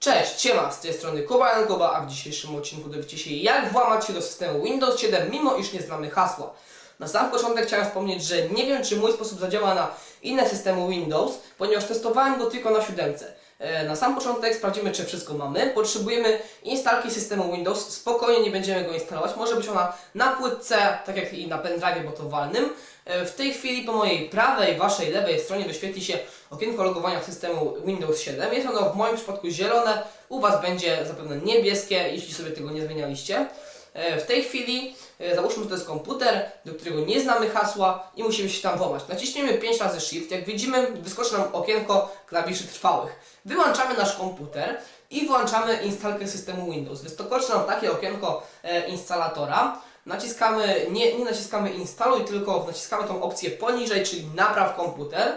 Cześć, siema, z tej strony Kuba Jankoba, a w dzisiejszym odcinku dowiecie się jak włamać się do systemu Windows 7, mimo iż nie znamy hasła. Na sam początek chciałem wspomnieć, że nie wiem czy mój sposób zadziała na inne systemy Windows, ponieważ testowałem go tylko na siódemce. E, Na sam początek sprawdzimy czy wszystko mamy. Potrzebujemy instalki systemu Windows, spokojnie nie będziemy go instalować. Może być ona na płytce, tak jak i na pendrive botowalnym. E, W tej chwili po mojej prawej, waszej lewej stronie wyświetli się okienko logowania systemu Windows 7. Jest ono w moim przypadku zielone, u Was będzie zapewne niebieskie, jeśli sobie tego nie zmienialiście. E, W tej chwili załóżmy, że to jest komputer, do którego nie znamy hasła i musimy się tam włamać. Naciśniemy 5 razy Shift, jak widzimy wyskoczy nam okienko klawiszy trwałych. Wyłączamy nasz komputer i włączamy instalkę systemu Windows. Wyskoczy nam takie okienko e, instalatora. Naciskamy, nie, nie naciskamy instaluj, tylko naciskamy tą opcję poniżej, czyli napraw komputer.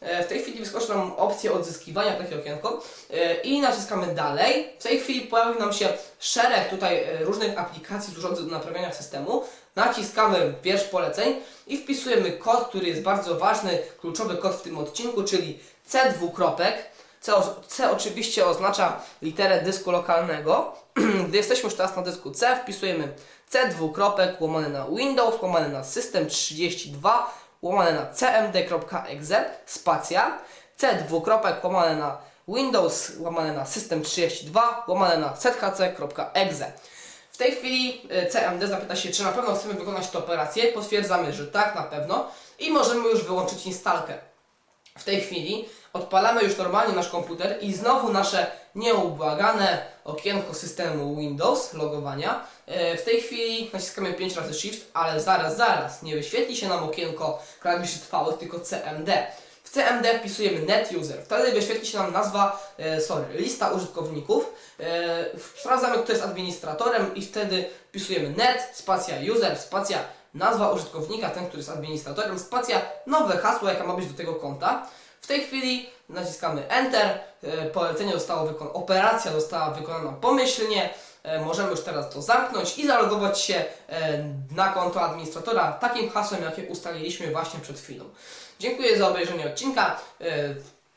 E, W tej chwili wyskoczy nam opcja odzyskiwania, takie okienko e, i naciskamy dalej. W tej chwili pojawi nam się szereg tutaj e, różnych aplikacji służących do naprawiania systemu. Naciskamy wiersz poleceń i wpisujemy kod, który jest bardzo ważny, kluczowy kod w tym odcinku, czyli C dwukropek. C, o- C oczywiście oznacza literę dysku lokalnego. Gdy jesteśmy już teraz na dysku C, wpisujemy C dwukropek łamane na Windows, łamane na System 32, łamane na cmd.exe, spacja, C dwukropek łamane na Windows, łamane na System 32, łamane na zhc.exe. W tej chwili e, CMD zapyta się, czy na pewno chcemy wykonać tę operację. Potwierdzamy, że tak, na pewno i możemy już wyłączyć instalkę. W tej chwili odpalamy już normalnie nasz komputer i znowu nasze nieubłagane okienko systemu Windows logowania. E, W tej chwili naciskamy 5 razy Shift, ale zaraz, zaraz, nie wyświetli się nam okienko klawiszy trwałych, tylko CMD. W CMD wpisujemy net user, wtedy wyświetli się nam nazwa, e, sorry, lista użytkowników. E, sprawdzamy, kto jest administratorem i wtedy wpisujemy net, spacja user, spacja nazwa użytkownika, ten, który jest administratorem, spacja nowe hasło, jaka ma być do tego konta. W tej chwili naciskamy Enter, e, polecenie zostało wykonane, operacja została wykonana pomyślnie, e, możemy już teraz to zamknąć i zalogować się e, na konto administratora takim hasłem, jakie ustaliliśmy właśnie przed chwilą. Dziękuję za obejrzenie odcinka,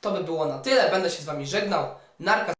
to by było na tyle, będę się z Wami żegnał, narka